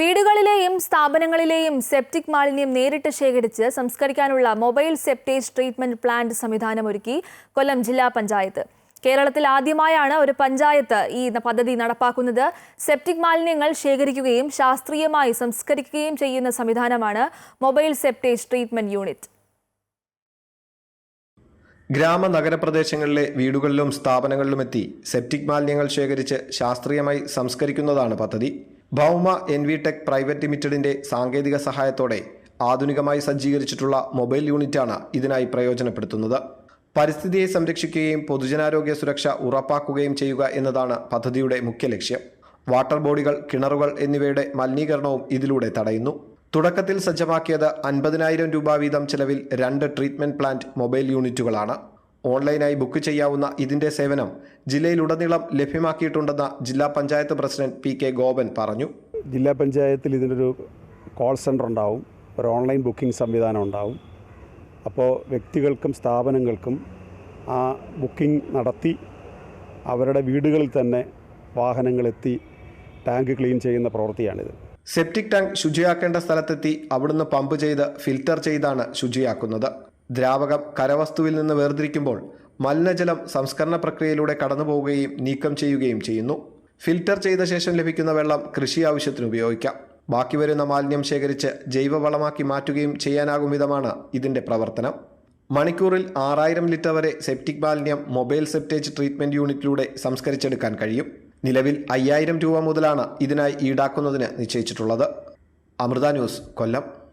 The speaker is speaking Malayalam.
വീടുകളിലെയും സ്ഥാപനങ്ങളിലെയും സെപ്റ്റിക് മാലിന്യം നേരിട്ട് ശേഖരിച്ച് സംസ്കരിക്കാനുള്ള മൊബൈൽ സെപ്റ്റേജ് ട്രീറ്റ്മെന്റ് പ്ലാന്റ് സംവിധാനം ഒരുക്കി കൊല്ലം ജില്ലാ പഞ്ചായത്ത്. കേരളത്തിൽ ആദ്യമായാണ് ഒരു പഞ്ചായത്ത് ഈ പദ്ധതി നടപ്പാക്കുന്നത്. സെപ്റ്റിക് മാലിന്യങ്ങൾ ശേഖരിക്കുകയും ശാസ്ത്രീയമായി സംസ്കരിക്കുകയും ചെയ്യുന്ന സംവിധാനമാണ് മൊബൈൽ സെപ്റ്റേജ് ട്രീറ്റ്മെന്റ് യൂണിറ്റ്. ഗ്രാമ നഗരപ്രദേശങ്ങളിലെ വീടുകളിലും സ്ഥാപനങ്ങളിലുമെത്തി സെപ്റ്റിക് മാലിന്യങ്ങൾ ശേഖരിച്ച് ശാസ്ത്രീയമായി സംസ്കരിക്കുന്നതാണ് പദ്ധതി. ഭൗമ എൻവിടെക് പ്രൈവറ്റ് ലിമിറ്റഡിന്റെ സാങ്കേതിക സഹായത്തോടെ ആധുനികമായി സജ്ജീകരിച്ചിട്ടുള്ള മൊബൈൽ യൂണിറ്റാണ് ഇതിനായി പ്രയോജനപ്പെടുത്തുന്നത്. പരിസ്ഥിതിയെ സംരക്ഷിക്കുകയും പൊതുജനാരോഗ്യ സുരക്ഷ ഉറപ്പാക്കുകയും ചെയ്യുക എന്നതാണ് പദ്ധതിയുടെ മുഖ്യ ലക്ഷ്യം. വാട്ടർ ബോഡികൾ കിണറുകൾ എന്നിവയുടെ മലിനീകരണവും ഇതിലൂടെ തടയുന്നു. തുടക്കത്തിൽ സജ്ജമാക്കിയത് അൻപതിനായിരം രൂപ വീതം ചെലവിൽ രണ്ട് ട്രീറ്റ്മെന്റ് പ്ലാന്റ് മൊബൈൽ യൂണിറ്റുകളാണ്. ഓൺലൈനായി ബുക്ക് ചെയ്യാവുന്ന ഇതിന്റെ സേവനം ജില്ലയിലുടനീളം ലഭ്യമാക്കിയിട്ടുണ്ടെന്ന് ജില്ലാ panchayat president P K Gopan പറഞ്ഞു. ജില്ലാ പഞ്ചായത്തിൽ ഇതിനൊരു കോൾ സെന്റർ ഉണ്ടാവും. ഒരു ഓൺലൈൻ ബുക്കിംഗ് സംവിധാനം ഉണ്ടാവും. അപ്പോൾ വ്യക്തികൾക്കും സ്ഥാപനങ്ങൾക്കും ആ ബുക്കിംഗ് നടത്തി അവരുടെ വീടുകളിൽ തന്നെ വാഹനങ്ങളെത്തി ടാങ്ക് ക്ലീൻ ചെയ്യുന്ന പ്രവൃത്തിയാണിത്. സെപ്റ്റിക് ടാങ്ക് ശുചിയാക്കേണ്ട സ്ഥലത്തെത്തി അവിടുന്ന് പമ്പ് ചെയ്ത് ഫിൽറ്റർ ചെയ്താണ് ശുചിയാക്കുന്നത്. ദ്രാവകം കരവസ്തുവിൽ നിന്ന് വേർതിരിക്കുമ്പോൾ മലിനജലം സംസ്കരണ പ്രക്രിയയിലൂടെ കടന്നുപോവുകയും നീക്കം ചെയ്യുകയും ചെയ്യുന്നു. ഫിൽറ്റർ ചെയ്ത ശേഷം ലഭിക്കുന്ന വെള്ളം കൃഷി ആവശ്യത്തിന് ഉപയോഗിക്കാം. ബാക്കി വരുന്ന മാലിന്യം ശേഖരിച്ച് ജൈവവളമാക്കി മാറ്റുകയും ചെയ്യാനാകും വിധമാണ് ഇതിന്റെ പ്രവർത്തനം. മണിക്കൂറിൽ ആറായിരം ലിറ്റർ വരെ സെപ്റ്റിക് മാലിന്യം മൊബൈൽ സെപ്റ്റേജ് ട്രീറ്റ്മെന്റ് യൂണിറ്റിലൂടെ സംസ്കരിച്ചെടുക്കാൻ കഴിയും. നിലവിൽ അയ്യായിരം രൂപ മുതലാണ് ഇതിനായി ഈടാക്കുന്നതിന് നിശ്ചയിച്ചിട്ടുള്ളത്. അമൃത ന്യൂസ് കൊല്ലം.